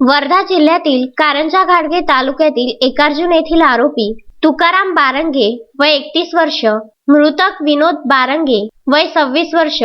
वर्धा जिल्ह्यातील कारंजा घाटगे तालुक्यातील एकार्जुन येथील आरोपी तुकाराम बारंगे वय एकतीस वर्ष मृतक विनोद बारंगे वय सव्वीस वर्ष.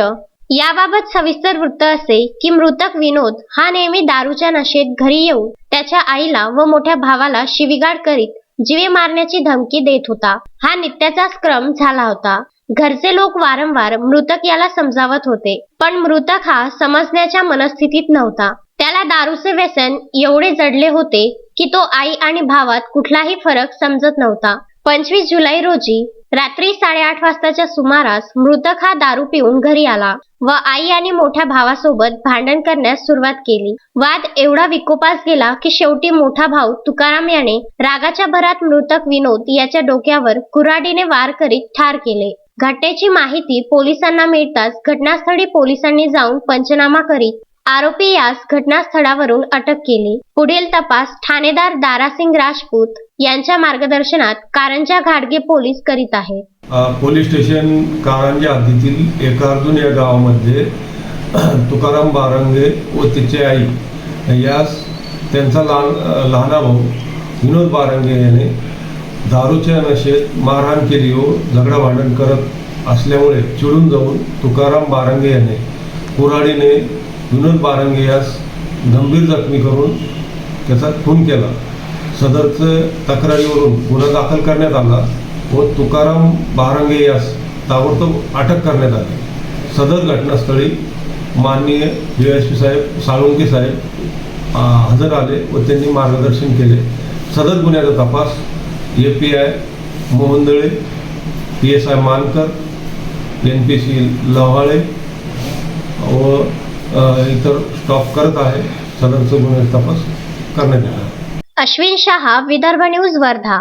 याबाबत सविस्तर वृत्त असे की मृतक विनोद हा नेहमी दारूच्या नशेत घरी येऊन त्याच्या आईला व मोठ्या भावाला शिवीगाळ करीत जीवे मारण्याची धमकी देत होता. हा नित्याचाच क्रम झाला होता. घरचे लोक वारंवार मृतक याला समजावत होते पण मृतक हा समजण्याच्या मनस्थितीत नव्हता. त्याला दारूचे व्यसन एवढे जडले होते की तो आई आणि भावात कुठलाही फरक समजत नव्हता. पंचवीस जुलै रोजी रात्री साडेआठ वाजताच्या सुमारास मृतक हा दारू पिऊन घरी आला व आई आणि मोठ्या भावासोबत भांडण करण्यास सुरुवात केली. वाद एवढा विकोपास गेला की शेवटी मोठा भाऊ तुकाराम याने रागाच्या भरात मृतक विनोद याच्या डोक्यावर कुऱ्हाडीने वार करीत ठार केले. घटनेची माहिती पोलिसांना मिळताच घटनास्थळी पोलिसांनी जाऊन पंचनामा करीत आरोपी यास घटनास्थळावरून अटक केली. पुढील तपास ठाणेदार दारासिंग राजपूत यांच्या मार्गदर्शनात कारंजा घाटगे पोलीस करीत आहे. पोलीस स्टेशन कारंजा हद्दीतील एकार्जुन या गावामध्ये तुकाराम बारंगे व तिचे आई यास त्यांचा लहान लहाना भाऊ विनोद बारंगे याने दारूच्या नशेत मारहाण केली व झगडा भांडण करत असल्यामुळे चिडून जाऊन तुकाराम बारंगे याने कुऱ्हाडीने विनोद बारंगे यास गंभीर जखमी करून त्याचा खून केला. सदरचं तक्रारीवरून गुन्हा दाखल करण्यात आला व तुकाराम बारंगे यास ताबडतोब अटक करण्यात आली. सदर घटनास्थळी माननीय डी एस पी साहेब साळुंके साहेब हजर आले व त्यांनी मार्गदर्शन केले. सदर गुन्ह्याचा तपास A P I Mohandale P S I Mankar N P C Lavhale व इतर स्टॉप करत आहे सदरचं गुन्हे तपास करण्यात येणार. अश्विन शहा विदर्भ न्यूज वर्धा.